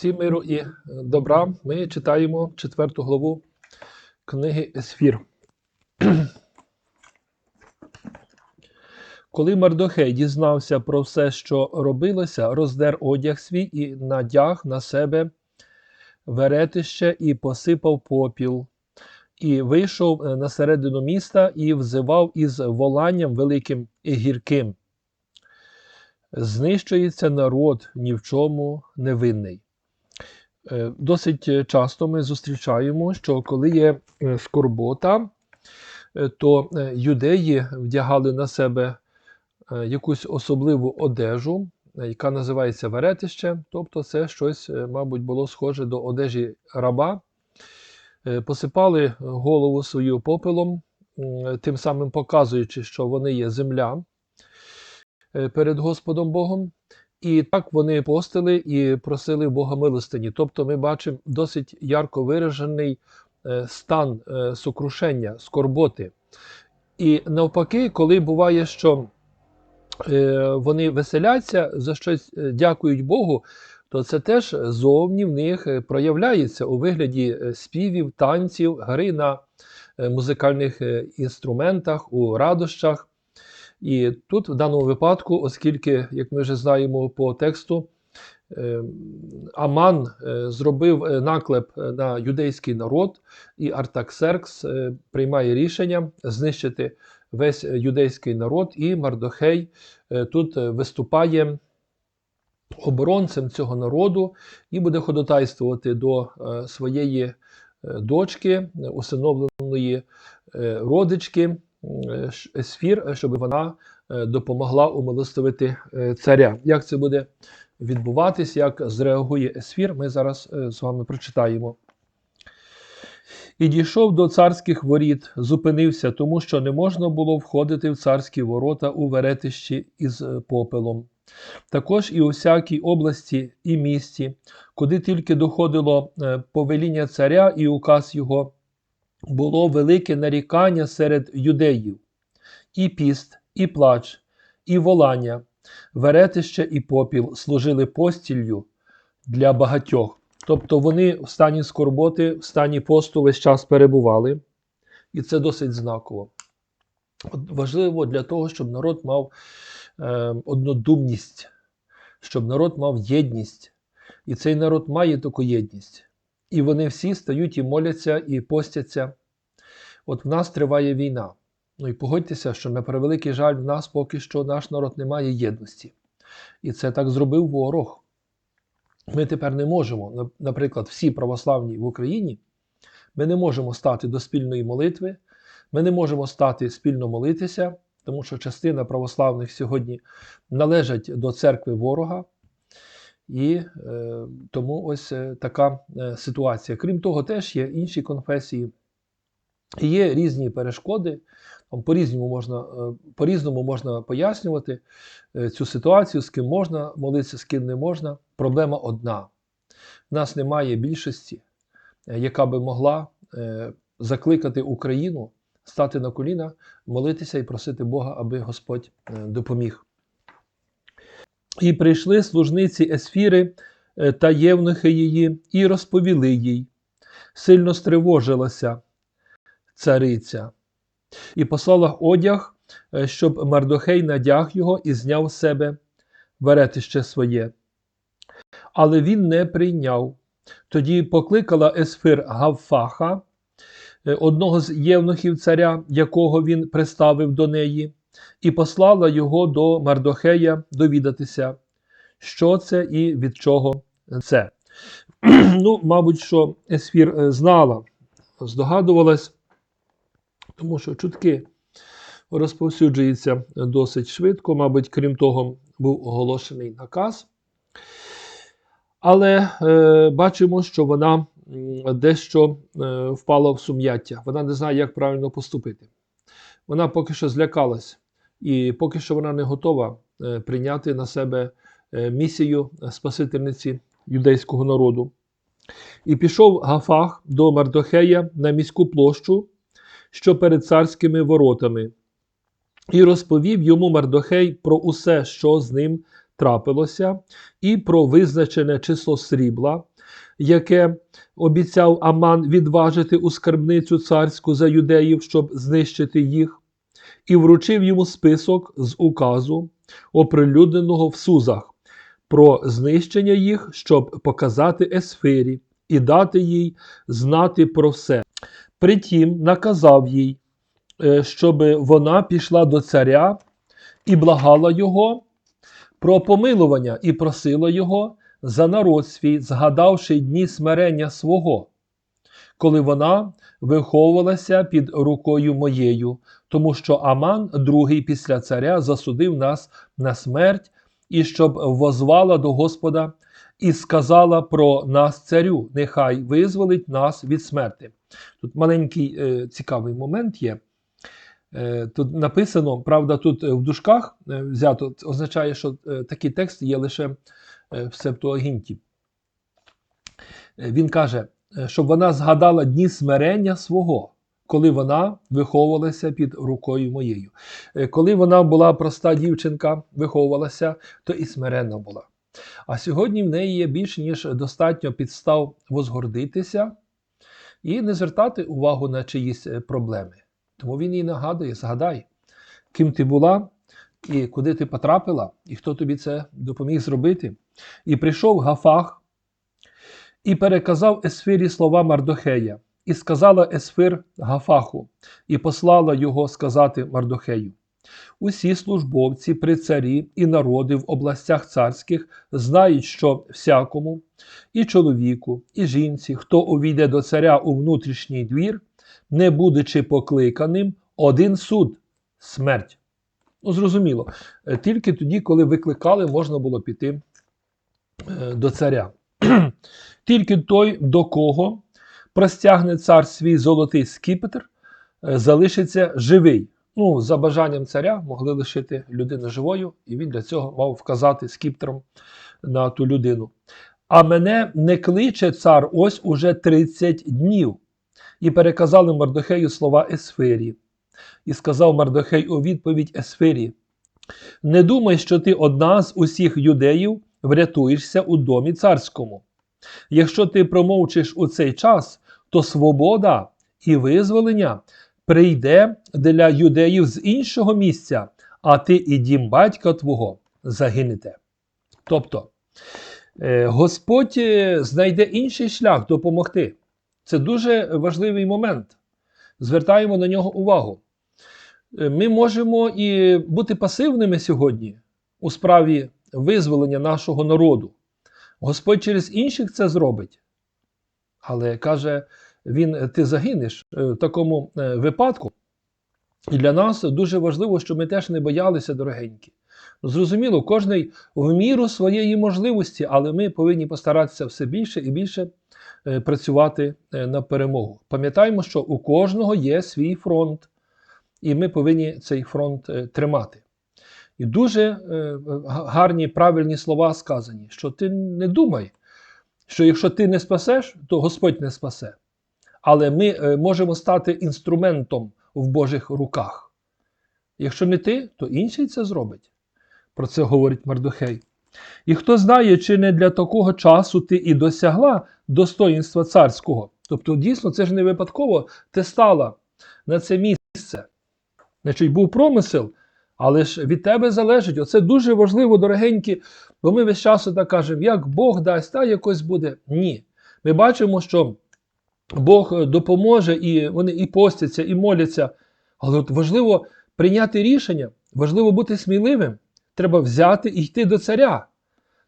Всім миру і добра. Ми читаємо четверту главу книги Есфір. Коли Мардохей дізнався про все, що робилося, роздер одяг свій і надяг на себе веретище і посипав попіл, і вийшов е, на середину міста і взивав із воланням великим і гірким. Знищується народ ні в чому невинний. Е, Досить часто ми зустрічаємо, що коли є е, скорбота, е, то е, юдеї вдягали на себе е, якусь особливу одежу, е, яка називається веретище, тобто це щось, е, мабуть, було схоже до одежі раба. Е, Посипали голову свою попелом, тим самим показуючи, що вони є земля е, перед Господом Богом. І так вони постили і просили Бога милостині. Тобто ми бачимо досить ярко виражений е, стан е, сокрушення, скорботи. І навпаки, коли буває, що е, вони веселяться, за щось дякують Богу, то це теж зовні в них проявляється у вигляді співів, танців, гри на музикальних інструментах, у радощах. І тут, в даному випадку, оскільки, як ми вже знаємо по тексту, е, Аман е, зробив е, наклеп на юдейський народ, і Артаксеркс приймає рішення знищити весь юдейський народ, і Мардохей тут виступає оборонцем цього народу і буде ходатайствувати до своєї дочки, усиновленої родички е, Есфір, е, щоб вона е, допомогла умилостивити е, царя. Як це буде відбуватись, як зреагує Есфір, ми зараз е, з вами прочитаємо. І дійшов до царських воріт, зупинився, тому що не можна було входити в царські ворота у веретищі із е, попелом. Також і у всякій області і місті, куди тільки доходило е, повеління царя і указ його, було велике нарікання серед юдеїв, і піст, і плач, і волання, веретище і попіл служили постіллю для багатьох. Тобто вони в стані скорботи, в стані посту весь час перебували, і це досить знаково. Важливо для того, щоб народ мав е, однодумність, щоб народ мав єдність. І цей народ має таку єдність. І вони всі стають і моляться, і постяться. От в нас триває війна. Ну і погодьтеся, що на превеликий жаль, в нас поки що наш народ не має єдності. І це так зробив ворог. Ми тепер не можемо, наприклад, всі православні в Україні, ми не можемо стати до спільної молитви, ми не можемо стати спільно молитися, тому що частина православних сьогодні належать до церкви ворога. І е, тому ось е, така е, ситуація. Крім того, теж є інші конфесії, є різні перешкоди. Там по-різному можна, е, по-різному можна пояснювати цю ситуацію, з ким можна молитися, з ким не можна. Проблема одна: в нас немає більшості, яка би могла закликати Україну стати на коліна, молитися і просити Бога, аби Господь допоміг. І прийшли служниці Есфіри е, та євнухи її, і розповіли їй. Сильно стривожилася цариця, і послала одяг, е, щоб Мардохей надяг його і зняв з себе веретище своє. Але він не прийняв. Тоді покликала Есфир Гавфаха, е, одного з євнухів царя, якого він приставив до неї, і послала його до Мардохея довідатися, що це і від чого це. ну, мабуть, що Есфір е, знала, здогадувалась, тому що чутки розповсюджуються досить швидко. Мабуть, крім того, був оголошений наказ. Але е, бачимо, що вона дещо е, впала в сум'яття. Вона не знає, як правильно поступити. Вона поки що злякалась, і поки що вона не готова е, прийняти на себе е, місію Спасительниці юдейського народу. І пішов Гафах до Мардохея на міську площу, що перед царськими воротами, і розповів йому Мардохей про усе, що з ним трапилося, і про визначене число срібла, яке обіцяв Аман відважити у скарбницю царську за юдеїв, щоб знищити їх, і вручив йому список з указу, оприлюдненого в Сузах, про знищення їх, щоб показати Есфирі і дати їй знати про все. Притім наказав їй, е, щоб вона пішла до царя і благала його про помилування і просила його за народ свій, згадавши дні смирення свого, коли вона виховувалася під рукою моєю, тому що Аман, другий після царя, засудив нас на смерть, і щоб возвала до Господа і сказала про нас царю, нехай визволить нас від смерти. Тут маленький е, цікавий момент є. Е, Тут написано, правда, тут в дужках е, взято, означає, що е, такий текст є лише е, в Септуагінті. Він каже, щоб вона згадала дні смирення свого, коли вона виховувалася під рукою моєю. Е, Коли вона була проста дівчинка, виховувалася, то і смиренна була. А сьогодні в неї є більш ніж достатньо підстав возгордитися і не звертати увагу на чиїсь е, проблеми. Тому він їй нагадує: згадай, ким ти була, і куди ти потрапила, і хто тобі це допоміг зробити. І прийшов Гафах і переказав Есфирі слова Мардохея, і сказала Есфир Гафаху, і послала його сказати Мардохею. Усі службовці при царі і народи в областях царських знають, що всякому, і чоловіку, і жінці, хто увійде до царя у внутрішній двір, не будучи покликаним, один суд смерть. Ну, зрозуміло, е, тільки тоді, коли викликали, можна було піти е, до царя. Тільки той, до кого простягне цар свій золотий скіпетр, е, залишиться живий. Ну, за бажанням царя могли лишити людину живою, і він для цього мав вказати скіпетром на ту людину. А мене не кличе цар ось уже 30 днів. І переказали Мардохею слова Есфирі. І сказав Мардохей у відповідь Есфирі: Не думай, що ти одна з усіх юдеїв врятуєшся у домі царському. Якщо ти промовчиш у цей час, то свобода і визволення прийде для юдеїв з іншого місця, а ти і дім батька твого загинете. Тобто, е, Господь е, знайде інший шлях допомогти. Це дуже важливий момент. Звертаємо на нього увагу. Е, Ми можемо і бути пасивними сьогодні у справі визволення нашого народу. Господь через інших це зробить. Але каже він, ти загинеш е, в такому е, випадку. І для нас дуже важливо, щоб ми теж не боялися дорогенькі. Зрозуміло, кожний в міру своєї можливості, але ми повинні постаратися все більше і більше е, працювати на перемогу. Пам'ятаємо, що у кожного є свій фронт, і ми повинні цей фронт тримати. І дуже е, гарні правильні слова сказані, що ти не думай, що якщо ти не спасеш, то Господь не спасе. Але ми е, можемо стати інструментом в Божих руках. Якщо не ти, то інший це зробить. Про це говорить Мардухей. І хто знає, чи не для такого часу ти і досягла достоїнства царського. Тобто, дійсно, це ж не випадково ти стала на це місце. Значить, був промисел, але ж від тебе залежить. Оце дуже важливо, дорогенькі, бо ми весь час так кажемо, як Бог дасть, та якось буде. Ні. Ми бачимо, що Бог допоможе, і вони і постяться, і моляться. Але от важливо прийняти рішення, важливо бути сміливим. Треба взяти і йти до царя.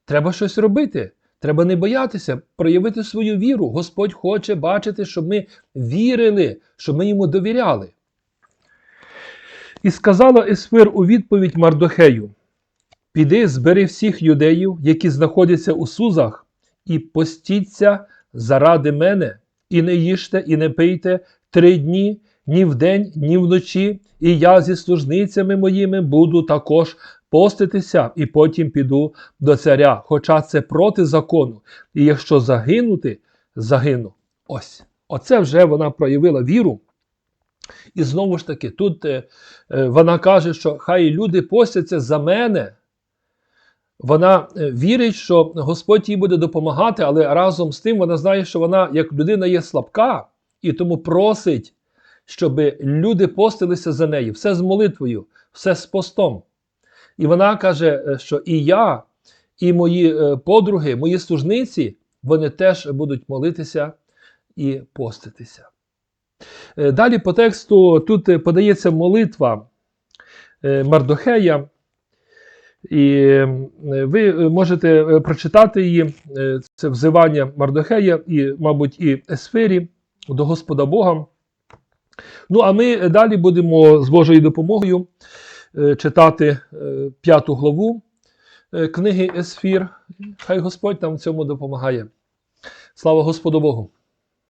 Треба щось робити. Треба не боятися, проявити свою віру. Господь хоче бачити, щоб ми вірили, щоб ми йому довіряли. І сказала Есфир у відповідь Мардохею: Піди, збери всіх юдеїв, які знаходяться у Сузах, і постіться заради мене, і не їжте, і не пийте три дні, ні вдень, ні вночі, і я зі служницями моїми буду також поститися, і потім піду до царя, хоча це проти закону. І якщо загинути, загину. Ось. Оце вже вона проявила віру. І знову ж таки, тут е, е, вона каже, що хай люди постяться за мене. вона е, вірить, що Господь їй буде допомагати, але разом з тим вона знає, що вона як людина є слабка, і тому просить, щоб люди постилися за нею, все з молитвою, все з постом. І вона каже, що і я, і мої подруги, мої служниці, вони теж будуть молитися і поститися. Е, Далі по тексту тут е, подається молитва е, Мардохея, і ви можете прочитати її, це взивання Мардохея і, мабуть, і Есфері до Господа Бога. Ну, а ми далі будемо з Божою допомогою читати п'яту главу книги Есфір. Хай Господь нам в цьому допомагає. Слава Господу Богу!